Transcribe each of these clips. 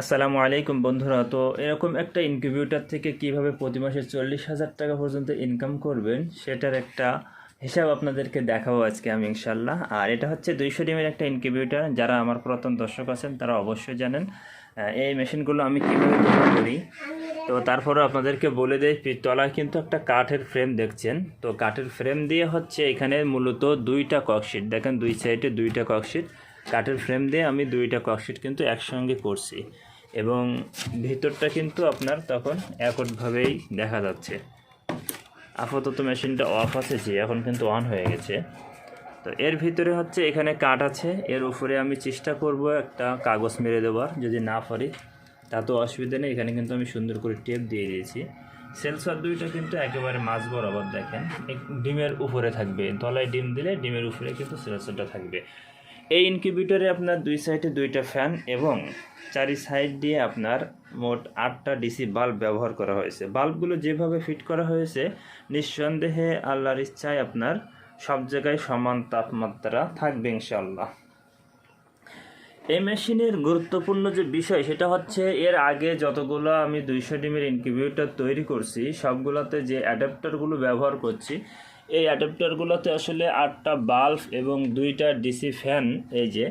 আসসালামু আলাইকুম বন্ধুরা। তো এরকম একটা ইনকিউবেটর থেকে কীভাবে প্রতি মাসে চল্লিশ হাজার টাকা পর্যন্ত ইনকাম করবেন, সেটার একটা হিসাব আপনাদেরকে দেখাবো আজকে আমি ইনশাল্লাহ আর এটা হচ্ছে দুইশো ডিমের একটা ইনকিউবেটর যারা আমার পুরাতন দর্শক আছেন, তারা অবশ্যই জানেন এই মেশিনগুলো আমি কীভাবে তৈরি করি। তো তারপরে আপনাদেরকে বলে দেয় তলায় কিন্তু একটা কাঠের ফ্রেম দেখছেন। তো কাঠের ফ্রেম দিয়ে হচ্ছে এখানে মূলত দুইটা ককশিট দেখেন দুই সাইডে দুইটা ককশিট কাঠের ফ্রেম দিয়ে আমি দুইটা ককশিট কিন্তু একসঙ্গে করছি। এবং ভিতরটা কিন্তু আপনার তখন একটভাবেই দেখা যাচ্ছে। আপাতত মেশিনটা অফ আছে যে, এখন কিন্তু অন হয়ে গেছে। তো এর ভিতরে হচ্ছে এখানে কাঠ আছে। এর উপরে আমি চেষ্টা করব একটা কাগজ মেরে দেওয়ার, যদি না পারি, তা তো অসুবিধা নেই। এখানে কিন্তু আমি সুন্দর করে টেপ দিয়ে দিয়েছি। সেলসার দুইটা কিন্তু একেবারে মাছ বরাবর দেখেন। ডিমের উপরে থাকবে। তলায় ডিম দিলে ডিমের উপরে কিন্তু সেলসারটা থাকবে। এই ইনকিউবেটরে আপনার দুই সাইডে দুইটা ফ্যান এবং চারি সাইড দিয়ে আপনার মোট আটটা ডিসি বাল্ব ব্যবহার করা হয়েছে। বাল্বগুলো যেভাবে ফিট করা হয়েছে, নিঃসন্দেহে আল্লাহর ইচ্ছায় আপনার সব জায়গায় সমান তাপমাত্রা থাকবে ইনশাল্লাহ এই মেশিনের গুরুত্বপূর্ণ যে বিষয়, সেটা হচ্ছে এর আগে যতগুলো আমি দুইশো ডিমের ইনকিউবেটর তৈরি করছি, সবগুলোতে যে অ্যাডাপ্টারগুলো ব্যবহার করছি এই অ্যাডাপ্টারগুলোতে আসলে আটটা বাল্ব এবং দুইটা ডিসি ফ্যান এই যে।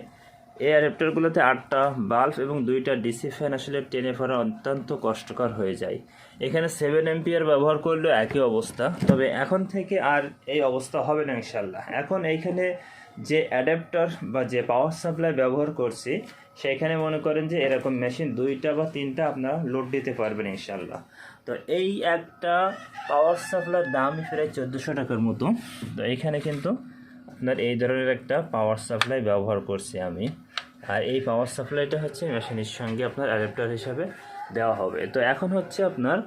এই অ্যাডাপ্টারগুলোতে আটটা বাল্ব এবং দুইটা ডিসি ফ্যান আসলে টেনে পড়া অত্যন্ত কষ্টকর হয়ে যায়। এখানে সেভেন এম্পিয়ার ব্যবহার করলেও একই অবস্থা। তবে এখন থেকে আর এই অবস্থা হবে না ইনশাল্লাহ এখন এইখানে যে অ্যাডাপ্টার বা যে পাওয়ার সাপ্লাই ব্যবহার করছি সেখানে মনে করেন যে এরকম মেশিন দুইটা বা তিনটা আপনারা লোড দিতে পারবেন ইনশাল্লাহ তো এই একটা পাওয়ার সাপ্লাইয়ের দামই প্রায় চোদ্দোশো টাকার মতো। তো এইখানে কিন্তু আপনার এই ধরনের একটা পাওয়ার সাপ্লাই ব্যবহার করছি আমি। আর এই পাওয়ার সাপ্লাইটা হচ্ছে মেশিনের সঙ্গে আপনার অ্যাডাপ্টার হিসাবে দেওয়া হবে। তো এখন হচ্ছে আপনার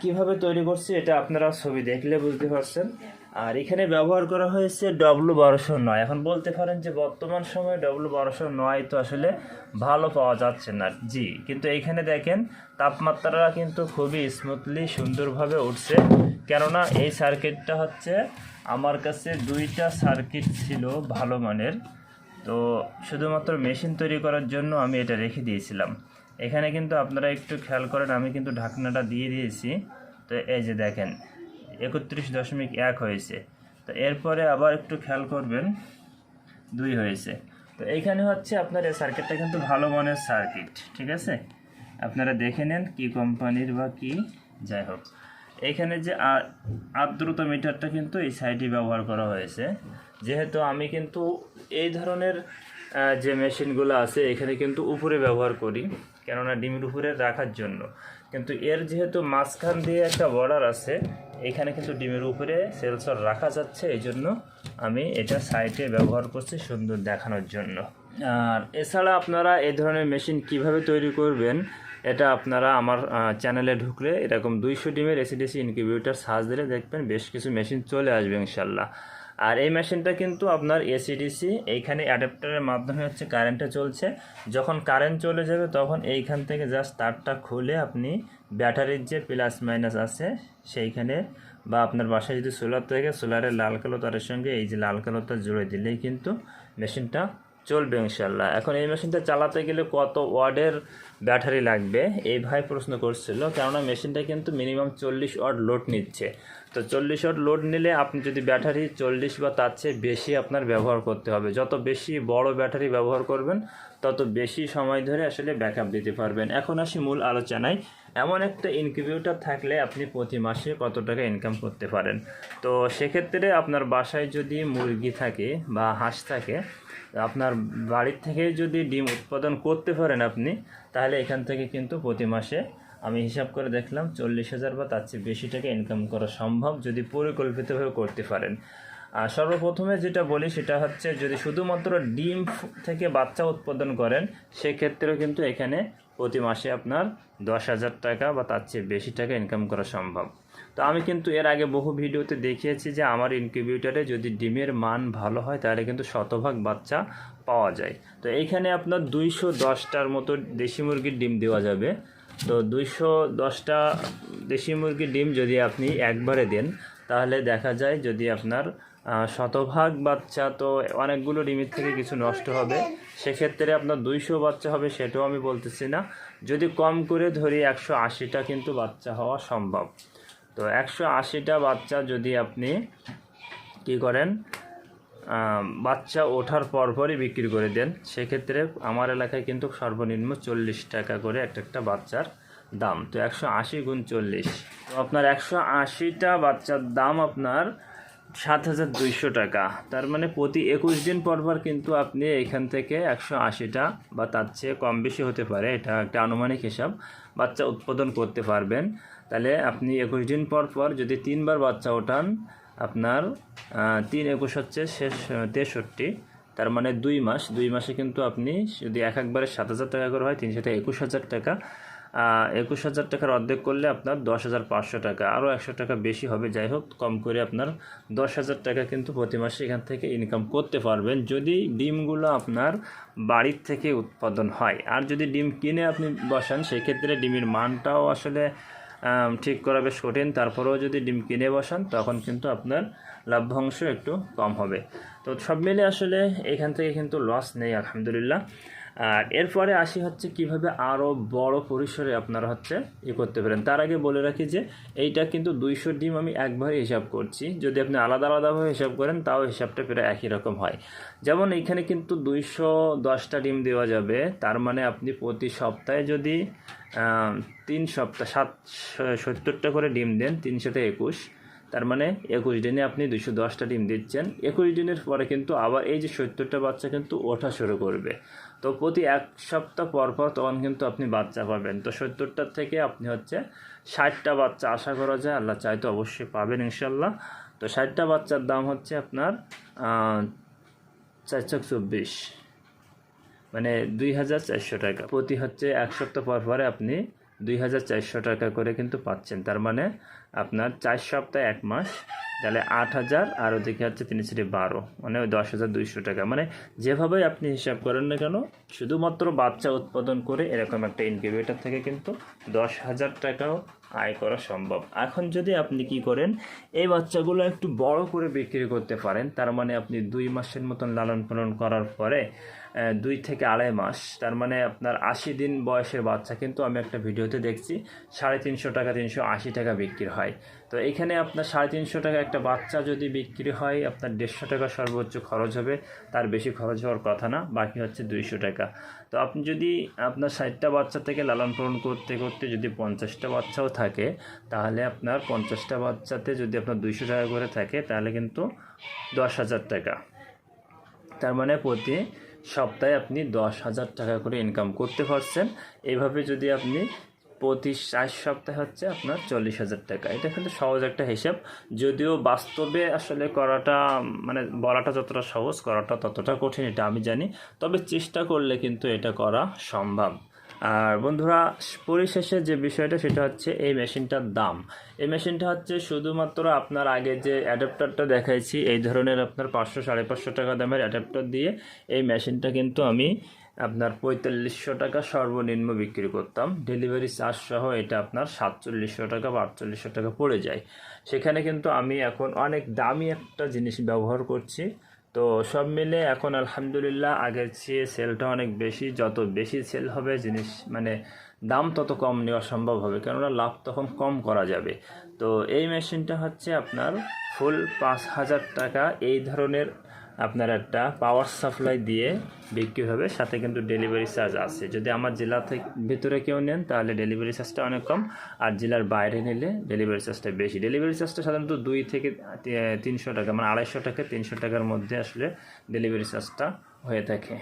কীভাবে তৈরি করছি এটা আপনারা ছবি দেখলে বুঝতে পারছেন। আর এখানে ব্যবহার করা হয়েছে ডব্লু বারোশো নয়। এখন বলতে পারেন যে বর্তমান সময়ে ডব্লু বারোশো নয় তো আসলে ভালো পাওয়া যাচ্ছে না। জি, কিন্তু এইখানে দেখেন তাপমাত্রাটা কিন্তু খুবই স্মুথলি সুন্দরভাবে উঠছে। কেননা এই সার্কিটটা হচ্ছে আমার কাছে দুইটা সার্কিট ছিল ভালো মানের। তো শুধুমাত্র মেশিন তৈরি করার জন্য আমি এটা রেখে দিয়েছিলাম। এখানে কিন্তু আপনারা একটু খেয়াল করেন, আমি কিন্তু ঢাকনাটা দিয়ে দিয়েছি। তো এই যে দেখেন একত্রিশ দশমিক এক হয়েছে। তো এরপরে আবার একটু খেয়াল করবেন, দুই হয়েছে। তো এইখানে হচ্ছে আপনার এই সার্কিটটা কিন্তু ভালো মানের সার্কিট ঠিক আছে? আপনারা দেখে নেন কি কোম্পানির বা কি, যাই হোক। এইখানে যে আর্দ্রতা মিটারটা কিন্তু এই সাইডে ব্যবহার করা হয়েছে। যেহেতু আমি কিন্তু এই ধরনের যে মেশিনগুলো আছে, এখানে কিন্তু উপরে ব্যবহার করি, কেননা ডিমের উপরে রাখার জন্য। কিন্তু এর যেহেতু মাঝখান দিয়ে একটা বর্ডার আছে, এখানে কিন্তু ডিমের উপরে সেলসর রাখা যাচ্ছে এই জন্য আমি এটা সাইটে ব্যবহার করছি সুন্দর দেখানোর জন্য। আর এছাড়া আপনারা এই ধরনের মেশিন কীভাবে তৈরি করবেন, এটা আপনারা আমার চ্যানেলে ঢুকলে এরকম দুইশো ডিমের এসিডিসি ইনকিউবেটর সার্চ দিলে দেখবেন বেশ কিছু মেশিন চলে আসবে ইনশাল্লাহ। আর এই মেশিনটা কিন্তু আপনার এসিডিসি এইখানে অ্যাডাপ্টারের মাধ্যমে হচ্ছে কারেন্টে চলছে। যখন কারেন্ট চলে যাবে, তখন এইখান থেকে জাস্ট তারটা খুলে আপনি ব্যাটারির যে প্লাস মাইনাস আছে, সেইখানে বা আপনার বাসায় যদি সোলার থাকে সোলারের লাল কালো তারের সঙ্গে এই যে লাল কালোটা জুড়ে দিলেই কিন্তু মেশিনটা চলবে ইনশাল্লাহ এখন এই মেশিনটা চালাতে গেলে কত ওয়ার্ডের ব্যাটারি লাগবে? এই ভাই প্রশ্ন করছিল, কেননা মেশিনটা কিন্তু মিনিমাম চল্লিশ ওয়াট লোড নিচ্ছে। তো চল্লিশ ওয়াট লোড নিলে আপনি যদি ব্যাটারি চল্লিশ বা তার চেয়ে বেশি আপনার ব্যবহার করতে হবে। যত বেশি বড় ব্যাটারি ব্যবহার করবেন, তত বেশি সময় ধরে আসলে ব্যাকআপ দিতে পারবেন। এখন আসি মূল আলোচনায়। এমন একটা ইনকিউবেটর থাকলে আপনি প্রতি মাসে কত টাকা ইনকাম করতে পারেন? তো সেক্ষেত্রে আপনার বাসায় যদি মুরগি থাকে বা হাঁস থাকে আপনার বাড়ির থেকে যদি ডিম উৎপাদন করতে পারেন আপনি, তাহলে এখান থেকে কিন্তু প্রতি মাসে আমি হিসাব করে দেখলাম চল্লিশ হাজার বা তার চেয়ে বেশি টাকা ইনকাম করা সম্ভব যদি পরিকল্পিতভাবে করতে পারেন। আর সর্বপ্রথমে যেটা বলি সেটা হচ্ছে যদি শুধুমাত্র ডিম থেকে বাচ্চা উৎপাদন করেন, সেক্ষেত্রেও কিন্তু এখানে প্রতি মাসে আপনার দশ হাজার টাকা বা তার চেয়ে বেশি টাকা ইনকাম করা সম্ভব। তো আমি কিন্তু এর আগে বহু ভিডিওতে দেখিয়েছি যে আমার ইনকিউবেটরে যদি ডিমের মান ভালো হয়, তাহলে কিন্তু শতভাগ বাচ্চা পাওয়া যায়। তো এইখানে আপনার দুইশো দশটার মতো দেশি মুরগির ডিম দেওয়া যাবে। তো দুইশো দশটা দেশি মুরগির ডিম যদি আপনি একবারে দেন, তাহলে দেখা যায় যদি আপনার শতভাগ বাচ্চা তো অনেকগুলো ডিমের থেকে কিছু নষ্ট হবে, সেক্ষেত্রে আপনার দুইশো বাচ্চা হবে সেটাও আমি বলতেছি না। যদি কম করে ধরি, একশো আশিটা কিন্তু বাচ্চা হওয়া সম্ভব। তো একশো আশিটা বাচ্চা যদি আপনি কি করেন বাচ্চা ওঠার পরপরই বিক্রি করে দেন, সেক্ষেত্রে আমার এলাকায় কিন্তু সর্বনিম্ন চল্লিশ টাকা করে একটা একটা বাচ্চার দাম। তো একশো আশি গুণ চল্লিশ। তো আপনার একশো আশিটা বাচ্চার দাম আপনার সাত হাজার দুইশো টাকা। তার মানে প্রতি একুশ দিন পর পর কিন্তু আপনি এখান থেকে একশো আশিটা বা তার চেয়ে কম বেশি হতে পারে, এটা একটা আনুমানিক হিসাব। বাচ্চা উৎপাদন করতে পারবেন। তাহলে আপনি একুশ দিন পর পর যদি তিনবার বাচ্চা ওঠান, আপনার তিন একুশ হচ্ছে শেষ তেষট্টি, তার মানে দুই মাস। দুই মাসে কিন্তু আপনি যদি এক একবারে সাত হাজার টাকা করে হয় তিন সাথে একুশ হাজার টাকা। একুশ হাজার টাকার অর্ধেক করলে আপনার দশ হাজার পাঁচশো টাকা। আরও একশো টাকা বেশি হবে, যাই হোক, কম করে আপনার দশ হাজার টাকা কিন্তু প্রতি মাসে এখান থেকে ইনকাম করতে পারবেন। যদি ডিমগুলো আপনার বাড়ির থেকে উৎপাদন হয়, আর যদি ডিম কিনে আপনি বসান, সেক্ষেত্রে ডিমের মানটাও আসলে ঠিক করা বেশ কঠিন। তারপরেও যদি ডিম কিনে বসান, তখন কিন্তু আপনার লাভ্যাংশ একটু কম হবে। তো সব মিলে আসলে এখান থেকে কিন্তু লস নেই, আলহামদুলিল্লাহ। আর এরপরে আসি হচ্ছে কীভাবে আরও বড় পরিসরে আপনারা হচ্ছে ই করতে পারেন। তার আগে বলে রাখি যে এইটা কিন্তু দুইশো ডিম আমি একবারে হিসাব করছি। যদি আপনি আলাদা আলাদাভাবে হিসাব করেন, তাও হিসাবটা প্রায় একই রকম হয়। যেমন এইখানে কিন্তু দুইশো দশটা ডিম দেওয়া যাবে। তার মানে আপনি প্রতি সপ্তাহে যদি তিন সপ্তাহ সাত সত্তরটা করে ডিম দেন, তিনশোতে একুশ। তার মানে একুশ দিনে আপনি দুশো দশটা ডিম দিচ্ছেন। একুশ দিনের পরে কিন্তু আবার এই যে সত্তরটা বাচ্চা কিন্তু ওঠা শুরু করবে। তো প্রতি এক সপ্তাহ পর পর তখন কিন্তু আপনি বাচ্চা পাবেন। তো সত্তরটার থেকে আপনি হচ্ছে ষাটটা বাচ্চা আশা করা যায়, আল্লাহ চাই তো অবশ্যই পাবেন ইনশাল্লাহ তো ষাটটা বাচ্চার দাম হচ্ছে আপনার চারশো চব্বিশ। মানে দুই হাজার চারশো টাকা। প্রতি হচ্ছে এক সপ্তাহ পর পরে আপনি দুই হাজার চারশো টাকা করে কিন্তু পাচ্ছেন। তার মানে আপনার চার সপ্তাহে, এক মাস, তাহলে আট হাজার, আর ওদিকে হচ্ছে তিন সিটি বারো মানে ওই দশ হাজার দুইশো টাকা। মানে যেভাবে আপনি হিসাব করেন না কেন, শুধুমাত্র বাচ্চা উৎপাদন করে এরকম একটা ইনকিউবেটর থেকে কিন্তু দশ হাজার টাকাও আয় করা সম্ভব। এখন যদি আপনি কি করেন, এই বাচ্চাগুলো একটু বড় করে বিক্রি করতে পারেন, তার মানে আপনি দুই মাসের মতন লালন পালন করার পরে দুই থেকে আড়াই মাস। তার মানে আপনার আশি দিন বয়সের বাচ্চা কিন্তু আমি একটা ভিডিওতে দেখছি, সাড়ে তিনশো টাকা, তিনশো আশি টাকা বিক্রি হয়। তো এখানে আপনার সাড়ে তিনশো টাকা একটা বাচ্চা যদি বিক্রি হয়, আপনার দেড়শো টাকা সর্বোচ্চ খরচ হবে, তার বেশি খরচ হওয়ার কথা না, বাকি হচ্ছে দুইশো টাকা। তো আপনি যদি আপনার ষাটটা বাচ্চা থেকে লালন পালন করতে করতে যদি পঞ্চাশটা বাচ্চাও থাকে, তাহলে আপনার পঞ্চাশটা বাচ্চাতে যদি আপনার দুইশো টাকা করে থাকে, তাহলে কিন্তু দশ হাজার টাকা। তার মানে প্রতি সপ্তাহে আপনি দশ হাজার টাকা করে ইনকাম করতে পারছেন। এভাবে যদি আপনি প্রতি চার সপ্তাহে হচ্ছে আপনার চল্লিশ হাজার টাকা। এটা কিন্তু সহজ একটা হিসাব। যদিও বাস্তবে আসলে করাটা মানে বলাটা যতটা সহজ, করাটা ততটা কঠিন, এটা আমি জানি। তবে চেষ্টা করলে কিন্তু এটা করা সম্ভব। আর বন্ধুরা, পরিশেষে যে বিষয়টা, সেটা হচ্ছে এই মেশিনটার দাম। এই মেশিনটা হচ্ছে শুধুমাত্র আপনার আগে যে অ্যাডাপ্টারটা দেখাইছি, এই ধরনের আপনার পাঁচশো, সাড়ে পাঁচশো টাকা দামের অ্যাডাপ্টার দিয়ে এই মেশিনটা কিন্তু আমি আপনার পঁয়তাল্লিশশো টাকা সর্বনিম্ন বিক্রি করতাম। ডেলিভারি চার্জ সহ এটা আপনার সাতচল্লিশশো টাকা বা আটচল্লিশশো টাকা পড়ে যায়। সেখানে কিন্তু আমি এখন অনেক দামি একটা জিনিস ব্যবহার করছি। তো সব মিলে এখন আলহামদুলিল্লাহ আগের চেয়ে সেলটা অনেক বেশি। যত বেশি সেল হবে, জিনিস মানে দাম তত কম নেওয়া সম্ভব হবে, কেননা লাভ তখন কম করা যাবে। তো এই মেশিনটা হচ্ছে আপনার ফুল পাঁচ হাজার টাকা। এই ধরনের আপনার একটা পাওয়ার সাপ্লাই দিয়ে বিক্রি হবে। সাথে কিন্তু ডেলিভারি চার্জ আছে। যদি আমার জেলা থেকে ভিতরে কেউ নেন, তাহলে ডেলিভারি চার্জটা অনেক কম। আর জেলার বাইরে নিলে ডেলিভারি চার্জটা বেশি। ডেলিভারি চার্জটা সাধারণত দুই থেকে তিনশো টাকা মানে আড়াইশো টাকা, তিনশো টাকার মধ্যে আসলে ডেলিভারি চার্জটা হয়ে থাকে।